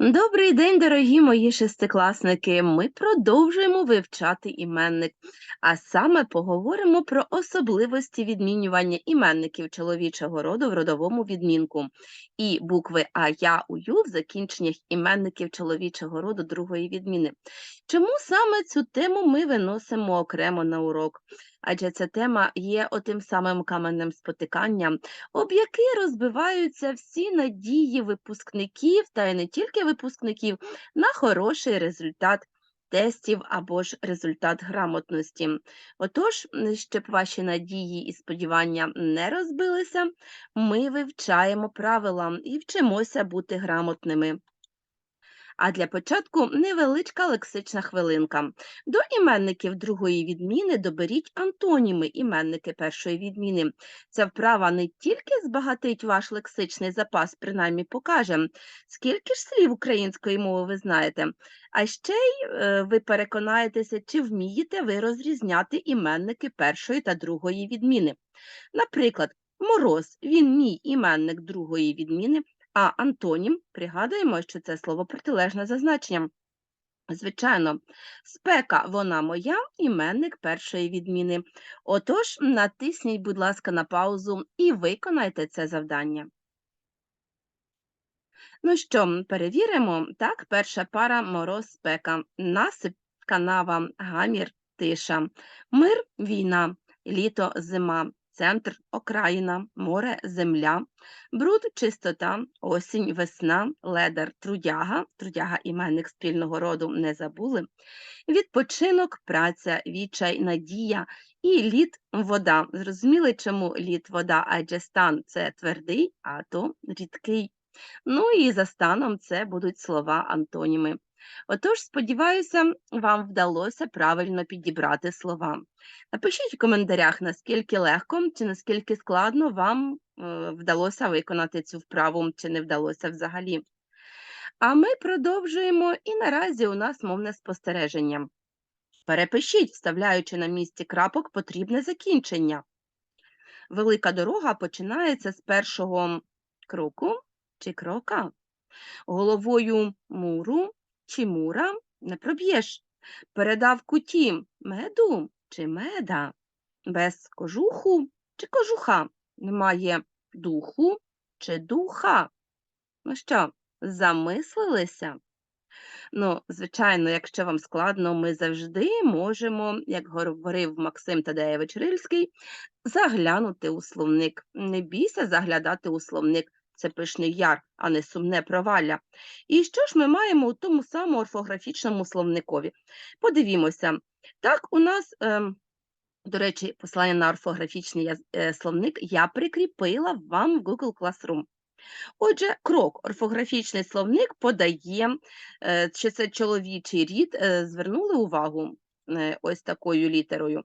Добрий день, дорогі мої шестикласники. Ми продовжуємо вивчати іменник, а саме поговоримо про особливості відмінювання іменників чоловічого роду в родовому відмінку і букви А, Я, У, Ю в закінченнях іменників чоловічого роду другої відміни. Чому саме цю тему ми виносимо окремо на урок? Адже ця тема є отим самим каменним спотиканням, об який розбиваються всі надії випускників, та й не тільки випускників, на хороший результат тестів або ж результат грамотності. Отож, щоб ваші надії і сподівання не розбилися, ми вивчаємо правила і вчимося бути грамотними. А для початку невеличка лексична хвилинка. До іменників другої відміни доберіть антоніми іменники першої відміни. Ця вправа не тільки збагатить ваш лексичний запас, принаймні покаже, скільки ж слів української мови ви знаєте, а ще й е, ви переконаєтеся, чи вмієте ви розрізняти іменники першої та другої відміни. Наприклад, мороз він мій іменник другої відміни, а антонім пригадуємо, що це слово протилежне за значенням. Звичайно, спека вона моя, іменник першої відміни. Отож, натисніть, будь ласка, на паузу і виконайте це завдання. Ну що, перевіримо. Так, перша пара мороз, спека, насип, канава, гамір, тиша, мир, війна, літо, зима, центр, окраїна, море, земля, бруд, чистота, осінь, весна, ледар, трудяга, трудяга іменник спільного роду не забули, відпочинок, праця, відчай, надія і лід, вода. Зрозуміли, чому лід, вода, адже стан це твердий, а то рідкий. Ну і за станом це будуть слова антоніми. Отож, сподіваюся, вам вдалося правильно підібрати слова. Напишіть в коментарях, наскільки легко чи наскільки складно вам е, вдалося виконати цю вправу, чи не вдалося взагалі. А ми продовжуємо, і наразі у нас мовне спостереження. Перепишіть, вставляючи на місці крапок потрібне закінчення. Велика дорога починається з першого кроку чи крока. Головою муру чи мура не проб'єш. Передав куті меду чи меда. Без кожуху чи кожуха. Немає духу чи духа. Ну що, замислилися? Ну, звичайно, якщо вам складно, ми завжди можемо, як говорив Максим Тадеєвич Рильський, заглянути у словник. Не бійся заглядати у словник. Це пишний яр, а не сумне провалля. І що ж ми маємо у тому самому орфографічному словникові? Подивімося. Так, у нас, ем, до речі, посилання на орфографічний е, словник я прикріпила вам в Google Classroom. Отже, крок, орфографічний словник подає, е, що це чоловічий рід, е, звернули увагу ось такою літерою,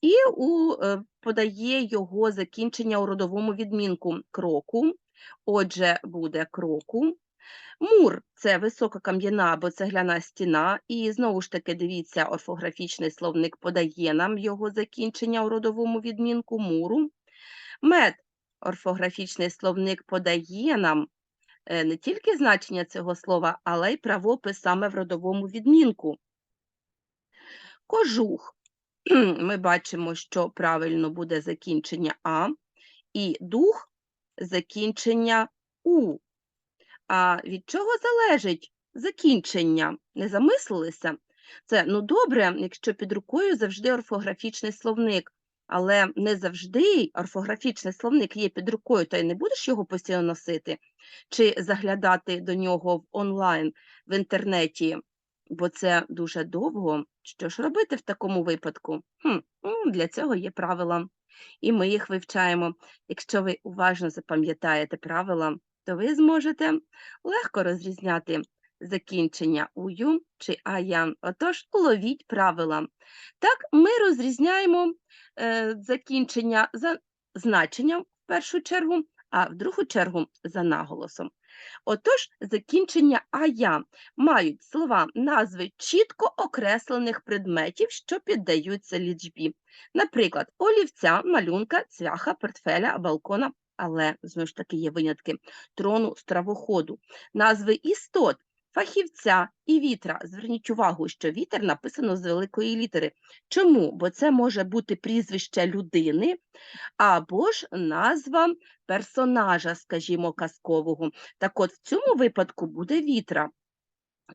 і у, подає його закінчення у родовому відмінку кроку. Отже, буде кроку. Мур це висока кам'яна або цегляна стіна, і знову ж таки, дивіться, орфографічний словник подає нам його закінчення у родовому відмінку муру. Мед орфографічний словник подає нам е, не тільки значення цього слова, але й правопис саме в родовому відмінку. Кожух. Ми бачимо, що правильно буде закінчення А, і дух закінчення У. А від чого залежить закінчення? Не замислилися? Це ну добре, якщо під рукою завжди орфографічний словник, але не завжди орфографічний словник є під рукою, то й не будеш його постійно носити, чи заглядати до нього в онлайн в інтернеті, бо це дуже довго. Що ж робити в такому випадку? Хм, для цього є правила, і ми їх вивчаємо. Якщо ви уважно запам'ятаєте правила, то ви зможете легко розрізняти закінчення ую чи ая. Отож, ловіть правила. Так, ми розрізняємо е, закінчення за значенням в першу чергу, а в другу чергу за наголосом. Отож, закінчення ая мають слова назви чітко окреслених предметів, що піддаються лічбі. Наприклад, олівця, малюнка, цвяха, портфеля, балкона, але знову ж таки є винятки. Трону, стравоходу, назви істот, фахівця і вітра. Зверніть увагу, що вітер написано з великої літери. Чому? Бо це може бути прізвище людини або ж назва персонажа, скажімо, казкового. Так от в цьому випадку буде вітра.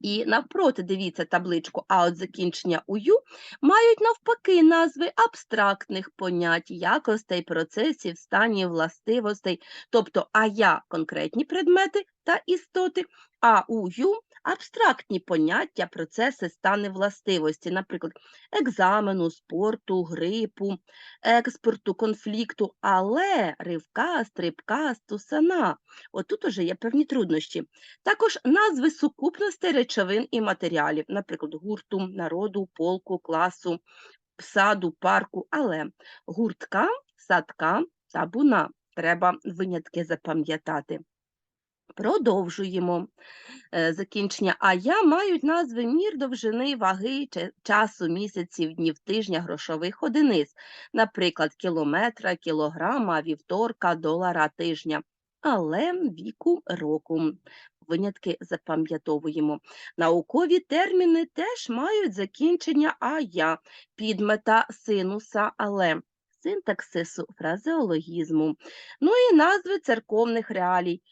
І навпроти дивіться табличку, а от закінчення ую мають навпаки назви абстрактних понять, якостей, процесів, станів, властивостей, тобто а я конкретні предмети та істоти, а ую абстрактні поняття, процеси, стани властивості, наприклад, екзамену, спорту, грипу, експорту, конфлікту, але ривка, стрибка, стусана. Отут уже є певні труднощі. Також назви сукупностей речовин і матеріалів, наприклад, гурту, народу, полку, класу, саду, парку, але гуртка, садка, табуна. Треба винятки запам'ятати. Продовжуємо. Е, Закінчення а я мають назви мір довжини, ваги, часу, місяців, днів, тижня, грошових одиниць, наприклад, кілометра, кілограма, вівторка, долара, тижня, але віку року. Винятки запам'ятовуємо. Наукові терміни теж мають закінчення а я, підмета синуса, але синтаксису, фразеологізму. Ну і назви церковних реалій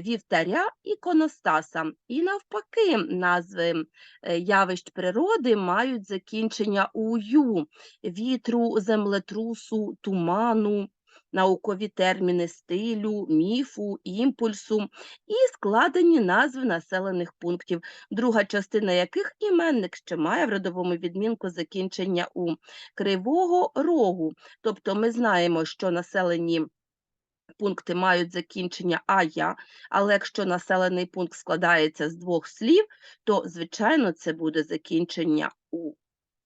вівтаря вівтаря іконостаса. І навпаки, назви е, явищ природи мають закінчення ую, вітру, землетрусу, туману, наукові терміни стилю, міфу, імпульсу і складені назви населених пунктів, друга частина яких іменник ще має в родовому відмінку закінчення у кривого рогу. Тобто ми знаємо, що населені пункти мають закінчення ая, але якщо населений пункт складається з двох слів, то, звичайно, це буде закінчення у.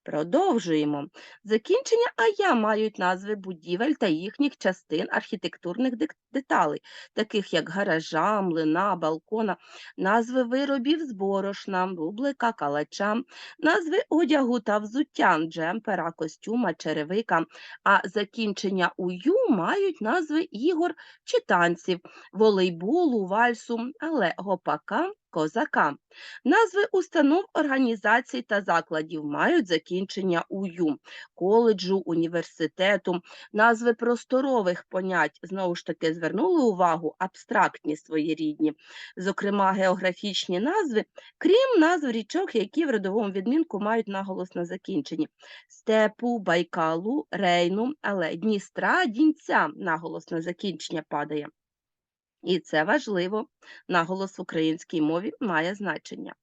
Продовжуємо. Закінчення ая мають назви будівель та їхніх частин архітектурних деталей, таких як гаража, млина, балкона, назви виробів з борошна, бублика, калача, назви одягу та взуття, джемпера, костюма, черевика, а закінчення ую мають назви ігор чи танців, волейболу, вальсу, але гопака, козака. Назви установ, організацій та закладів мають закінчення ую, коледжу, університету, назви просторових понять, знову ж таки, звернули увагу, абстрактні своєрідні, зокрема географічні назви, крім назв річок, які в родовому відмінку мають наголос на закінченні. Степу, Байкалу, Рейну, але Дністра, Дінця наголос на закінчення падає. І це важливо. Наголос в українській мові має значення.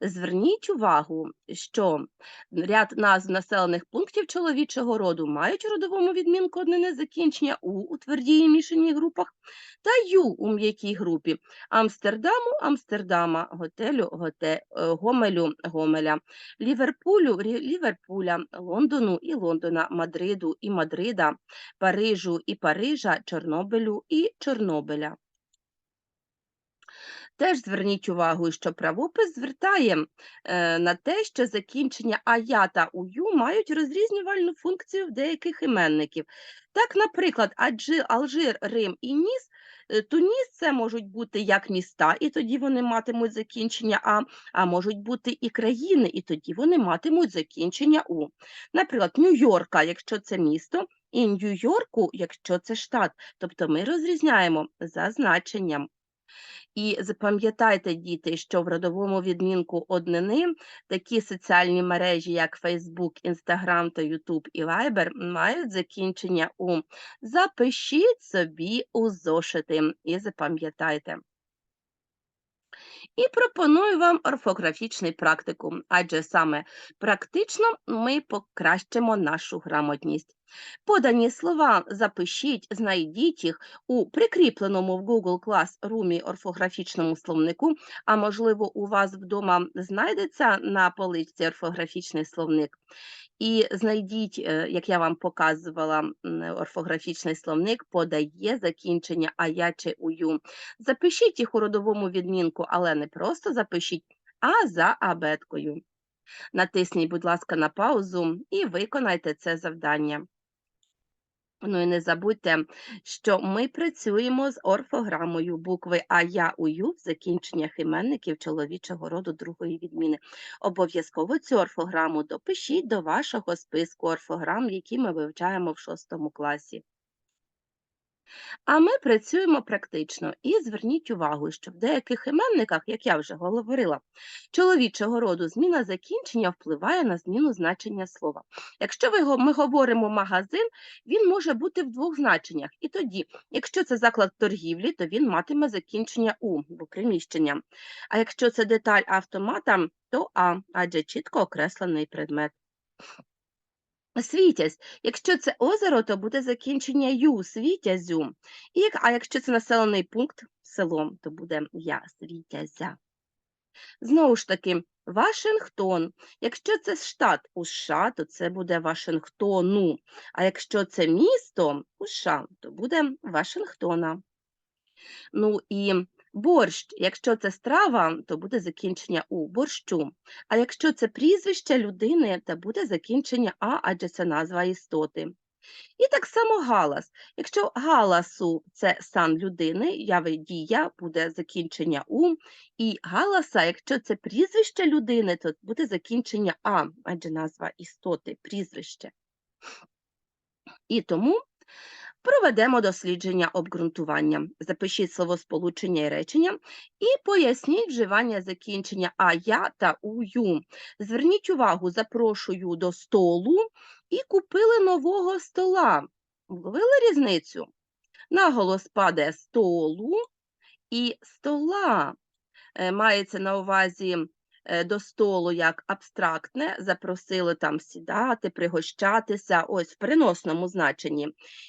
Зверніть увагу, що ряд назв населених пунктів чоловічого роду мають у родовому відмінку однини закінчення у у твердій мішаній групах та ю у м'якій групі Амстердаму Амстердама, готелю готе, е, Гомелю Гомеля, Ліверпулю Ліверпуля, Лондону і Лондона, Мадриду і Мадрида, Парижу і Парижа, Чорнобилю і Чорнобиля. Теж зверніть увагу, що правопис звертає е, на те, що закінчення ая та ую мають розрізнювальну функцію в деяких іменників. Так, наприклад, Аджи, Алжир, Рим і Ніс, е, Туніс це можуть бути як міста, і тоді вони матимуть закінчення а, а можуть бути і країни, і тоді вони матимуть закінчення у. Наприклад, Нью-Йорка, якщо це місто, і Нью-Йорку, якщо це штат. Тобто ми розрізняємо за значенням. І запам'ятайте, діти, що в родовому відмінку однини такі соціальні мережі, як Facebook, Instagram та YouTube і Viber, мають закінчення у запишіть собі у зошити і запам'ятайте. І пропоную вам орфографічний практикум, адже саме практично ми покращимо нашу грамотність. Подані слова запишіть, знайдіть їх у прикріпленому в Google Classroom орфографічному словнику, а можливо, у вас вдома знайдеться на поличці орфографічний словник. І знайдіть, е, як я вам показувала, орфографічний словник подає закінчення ая чи ую. Запишіть їх у родовому відмінку, але не просто запишіть, а за абеткою. Натисніть, будь ласка, на паузу і виконайте це завдання. Ну і не забудьте, що ми працюємо з орфограмою букви А, Я, У, Ю в закінченнях іменників чоловічого роду другої відміни. Обов'язково цю орфограму допишіть до вашого списку орфограм, які ми вивчаємо в шостому класі. А ми працюємо практично. І зверніть увагу, що в деяких іменниках, як я вже говорила, чоловічого роду зміна закінчення впливає на зміну значення слова. Якщо ми говоримо магазин, він може бути в двох значеннях. І тоді, якщо це заклад торгівлі, то він матиме закінчення у, бо приміщення. А якщо це деталь автомата, то А, адже чітко окреслений предмет. Світязь. Якщо це озеро, то буде закінчення ю, світязю. І, а якщо це населений пункт, село, то буде я, світязя. Знову ж таки, Вашингтон. Якщо це штат у США, то це буде Вашингтону. А якщо це місто у США, то буде Вашингтона. Ну і борщ, якщо це страва, то буде закінчення у борщу. А якщо це прізвище людини, то буде закінчення а, адже це назва істоти. І так само галас. Якщо галасу це сан людини, яви дія, буде закінчення у, і галаса, якщо це прізвище людини, то буде закінчення а, адже назва істоти, прізвище. І тому проведемо дослідження обґрунтування. Запишіть словосполучення і речення і поясніть вживання закінчення а, я та ую. Зверніть увагу, запрошую до столу і купили нового стола. Вловили різницю? Наголос падає столу і стола. Е, Мається на увазі до столу як абстрактне, запросили там сідати, пригощатися, ось в переносному значенні.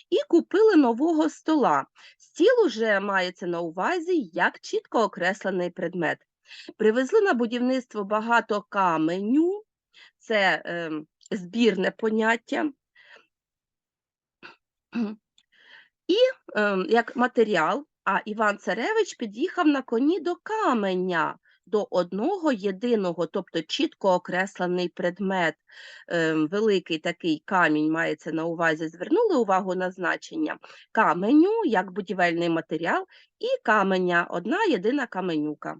І купили нового стола. Стіл уже мається на увазі як чітко окреслений предмет. Привезли на будівництво багато каменю, це е, збірне поняття. І е, як матеріал, а Іван Царевич під'їхав на коні до каменя, до одного єдиного, тобто чітко окреслений предмет, е, великий такий камінь мається на увазі. Звернули увагу на значення каменю як будівельний матеріал, і каменя одна єдина каменюка.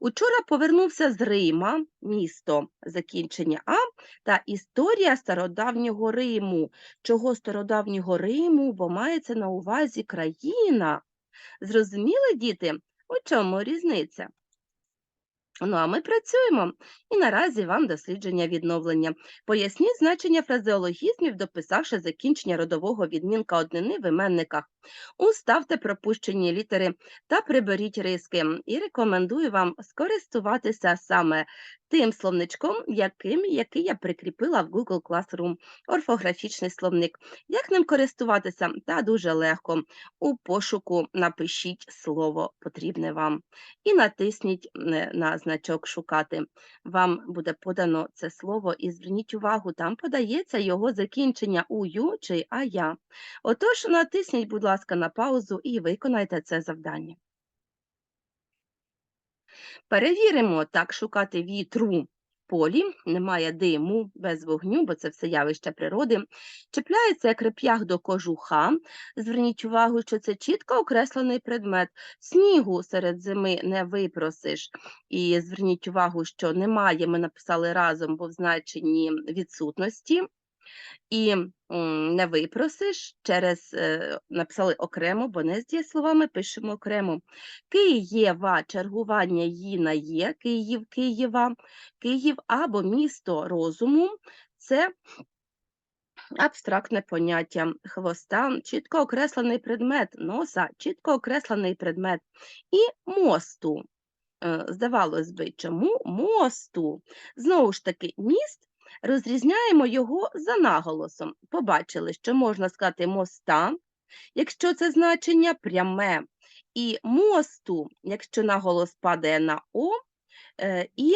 Учора повернувся з Рима, місто закінчення А, та історія стародавнього Риму. Чого стародавнього Риму, бо мається на увазі країна. Зрозуміли, діти, у чому різниця? Ну, а ми працюємо. І наразі вам дослідження відновлення. Поясніть значення фразеологізмів, дописавши закінчення родового відмінка однини в іменниках. Уставте пропущені літери та приберіть риски. І рекомендую вам скористуватися саме тим словничком, яким, який я прикріпила в Google Classroom, орфографічний словник. Як ним користуватися? Та дуже легко. У пошуку напишіть слово потрібне вам і натисніть е, на значок Шукати. Вам буде подано це слово, і зверніть увагу, там подається його закінчення у ю чи а я. Отож, натисніть, будь ласка, на паузу і виконайте це завдання. Перевіримо, так шукати вітру полі, немає диму, без вогню, бо це все явище природи. Чіпляється як реп'ях до кожуха. Зверніть увагу, що це чітко окреслений предмет. Снігу серед зими не випросиш. І зверніть увагу, що немає, ми написали разом, бо в значенні відсутності. І не випросиш через е, написали окремо, бо не з дієсловами пишемо окремо. Києва, чергування «ї» на є, Київ, Києва, Київ або місто розуму це абстрактне поняття хвоста, чітко окреслений предмет, носа, чітко окреслений предмет і мосту. Е, Здавалось би, чому мосту? Знову ж таки, міст розрізняємо його за наголосом. Побачили, що можна сказати моста, якщо це значення пряме, і мосту, якщо наголос падає на О, е, і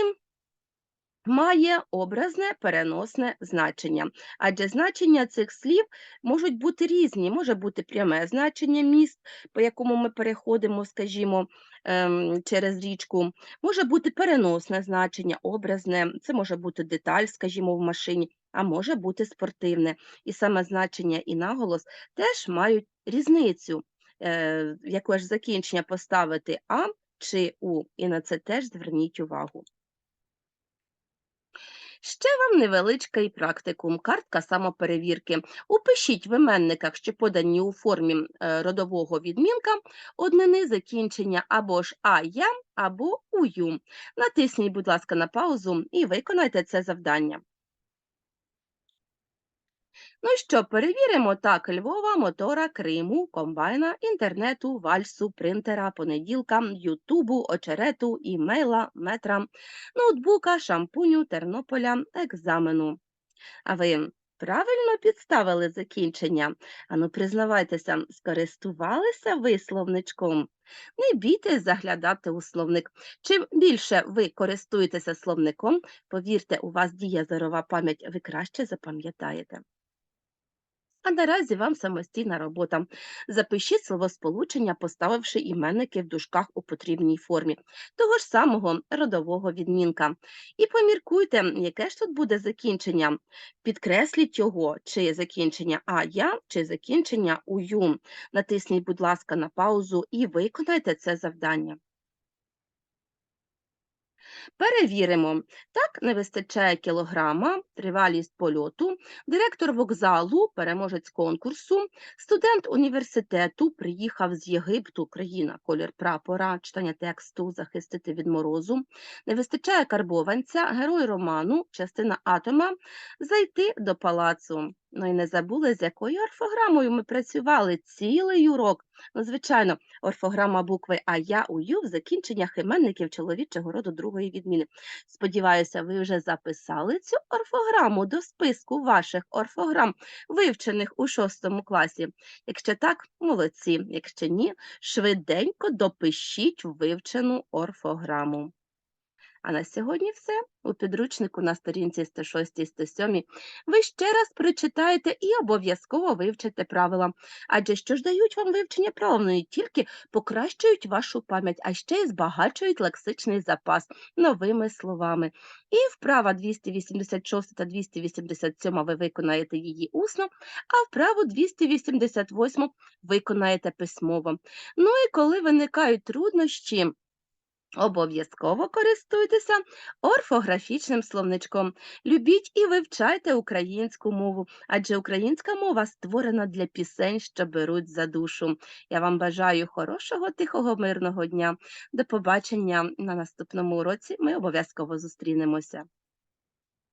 має образне переносне значення, адже значення цих слів можуть бути різні. Може бути пряме значення міст, по якому ми переходимо, скажімо, ем, через річку, може бути переносне значення, образне, це може бути деталь, скажімо, в машині, а може бути спортивне. І саме значення і наголос теж мають різницю, е, яке ж закінчення поставити а чи у, і на це теж зверніть увагу. Ще вам невеличкий практикум, картка самоперевірки. Упишіть в іменниках, що подані у формі е, родового відмінка, однини закінчення або ж а-я, або ую. Натисніть, будь ласка, на паузу і виконайте це завдання. Ну що, перевіримо так Львова, мотора, Криму, комбайна, інтернету, вальсу, принтера, понеділка, Ютубу, очерету, імейла, метра, ноутбука, шампуню, Тернополя, екзамену. А ви правильно підставили закінчення? Ану, признавайтеся, скористувалися ви словничком? Не бійтесь заглядати у словник. Чим більше ви користуєтеся словником, повірте, у вас діє зорова пам'ять, ви краще запам'ятаєте. А наразі вам самостійна робота. Запишіть словосполучення, поставивши іменники в дужках у потрібній формі, того ж самого родового відмінка. І поміркуйте, яке ж тут буде закінчення. Підкресліть його, чи закінчення а я, чи закінчення ую. Натисніть, будь ласка, на паузу і виконайте це завдання. Перевіримо. Так, не вистачає кілограма, тривалість польоту, директор вокзалу, переможець конкурсу, студент університету приїхав з Єгипту, країна, колір прапора, читання тексту, захистити від морозу. Не вистачає карбованця, герой роману, частина атома, зайти до палацу. Ну і не забули, з якою орфограмою ми працювали цілий урок. Ну, звичайно, орфограма букви А, Я, У, Ю в закінченнях іменників чоловічого роду другої відміни. Сподіваюся, ви вже записали цю орфограму до списку ваших орфограм, вивчених у шостому класі. Якщо так, молодці. Якщо ні, швиденько допишіть вивчену орфограму. А на сьогодні все. У підручнику на сторінці 106 і 107 ви ще раз прочитаєте і обов'язково вивчите правила. Адже що ж дають вам вивчення правил, не тільки покращують вашу пам'ять, а ще й збагачують лексичний запас новими словами. І вправа 286 та 287 ви виконаєте її усно, а вправу 288 виконаєте письмово. Ну і коли виникають труднощі, Обов'язково користуйтеся орфографічним словничком. Любіть і вивчайте українську мову, адже українська мова створена для пісень, що беруть за душу. Я вам бажаю хорошого, тихого, мирного дня. До побачення на наступному уроці. Ми обов'язково зустрінемося.